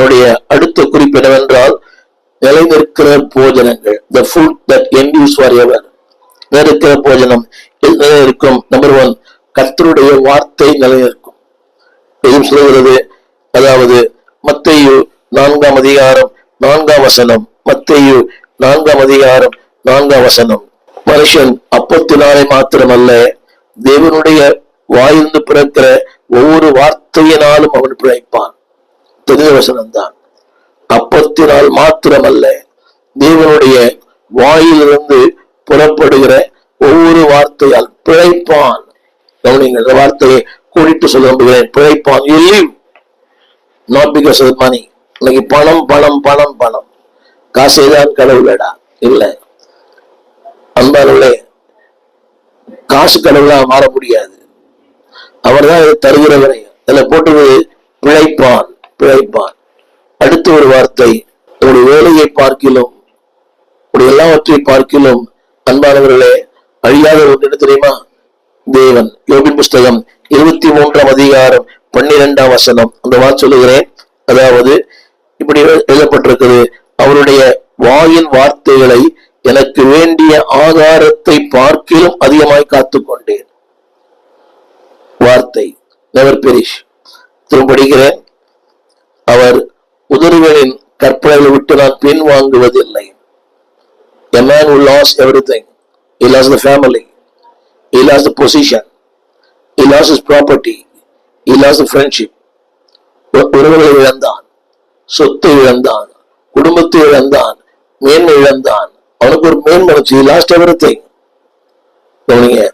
என்னுடைய அடுத்த குறிப்பு என்னவென்றால் நிலைநிற்கிற போஜனங்கள் the food that endures for ever நிலைநிற்கிற போஜனம் நிலைநிற்கும். நம்பர் ஒன் கர்த்தருடைய வார்த்தை நிலைநிற்கும். எதுவும் சொல்கிறது அதாவது மத்தையு நான்காம் அதிகாரம் நான்காம் வசனம். மத்தையு நான்காம் அதிகாரம் நான்காம் வசனம். மனுஷன் அப்பத்தினாலே மாத்திரமல்ல தேவனுடைய வாயிலிருந்து பிறக்கிற ஒவ்வொரு வார்த்தையினாலும் அவன் பிழைப்பான். தான் அப்பத்தினால் மாத்திரமல்ல தேவனுடைய வாயிலிருந்து புறப்படுகிற ஒவ்வொரு வார்த்தையால் பிழைப்பான். கவனிங்க இந்த வார்த்தையை கூடிட்டு சொல்ல விரும்புகிறேன். பிழைப்பான் you live not because of money இன்னைக்கு பணம் பணம் பணம் பணம். காசே தான் கடவுளடா இல்ல. அன்பானவர்களே காசு கடவுளா மாற முடியாது. அவர்தான் இதை தருகிறவரை இதுல போட்டு பிழைப்பான். பிழைப்பார் அடுத்த ஒரு வார்த்தை உங்களுடைய வேலையை பார்க்கிலும் உங்களுடைய எல்லாவற்றை பார்க்கிலும் அன்பானவர்களே அழியாத ஒன்று தெரியுமா? தேவன். யோபின் புஸ்தகம் இருபத்தி மூன்றாம் அதிகாரம் பன்னிரெண்டாம் வசனம். அந்த வா சொல்லுகிறேன். அதாவது இப்படி எழுதப்பட்டிருக்குது அவருடைய வாயின் வார்த்தைகளை எனக்கு வேண்டிய ஆதாரத்தை பார்க்கிலும் அதிகமாய் காத்துக்கொண்டேன். வார்த்தை நெவர் பெரிஷ் திரும்ப படிக்கிறேன். அவர் உதறுகளின் கற்பனைகளை விட்டு நான் பின் வாங்குவதில்லை A man who lost everything. He lost the family. He lost the position. He lost his property. He lost the friendship. உறவுகளை இழந்தான் சொத்தை இழந்தான் குடும்பத்தை இழந்தான் மேன்மை இழந்தான் அவனுக்கு ஒரு மேன்மை he lost everything கவனிங்க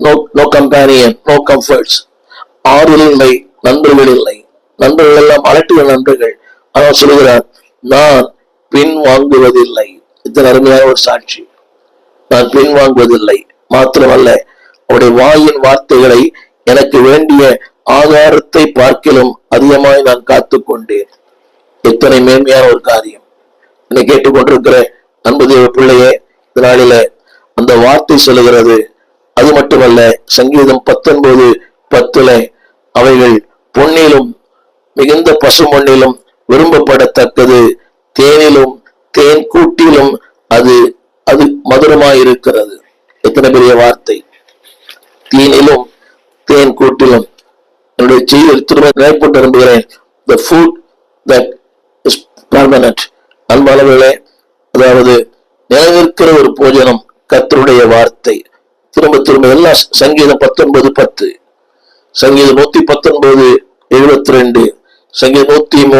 no no companion no comforts ஆறுதல் இல்லை நண்பர்கள் இல்லை நண்பர்கள் எல்லாம் அலட்டிய நண்பர்கள். ஆனால் சொல்கிறார் நான் பின் வாங்குவதில்லை. இத்தனை அருமையான ஒரு சாட்சி. நான் பின் வாங்குவதில்லை. மாத்திரமல்ல அவருடைய வாயின் வார்த்தைகளை எனக்கு வேண்டிய ஆதாரத்தை பார்க்கிலும் அதிகமாய் நான் காத்து கொண்டேன். எத்தனை மேன்மையான ஒரு காரியம். என்னை கேட்டுக்கொண்டிருக்கிற அன்பு தேவ பிள்ளையே இந்த நாளில அந்த வார்த்தை சொல்லுகிறது. அது மட்டுமல்ல சங்கீதம் பத்தொன்பது பத்துல அவைகள் பொன்னிலும் மிகுந்த பசுமண்ணிலும் விரும்பப்படத்தக்கது. தேனிலும் தேன் கூட்டிலும் அது அது மதுரமாயிருக்கிறது. எத்தனை பெரிய வார்த்தை. தீனிலும் தேன் கூட்டிலும். என்னுடைய செய்தியில் திரும்ப நினைப்பட்டு விரும்புகிறேன். The food that is permanent அன்பானவர்களே அதாவது நிலைநிற்கிற ஒரு போஜனம் கத்தருடைய வார்த்தை. திரும்ப திரும்ப எல்லாம் சங்கீதம் பத்தொன்பது பத்து. சங்கீதம் நூத்தி பத்தொன்பது எழுபத்தி ரெண்டு சங்கீதம் நூத்தி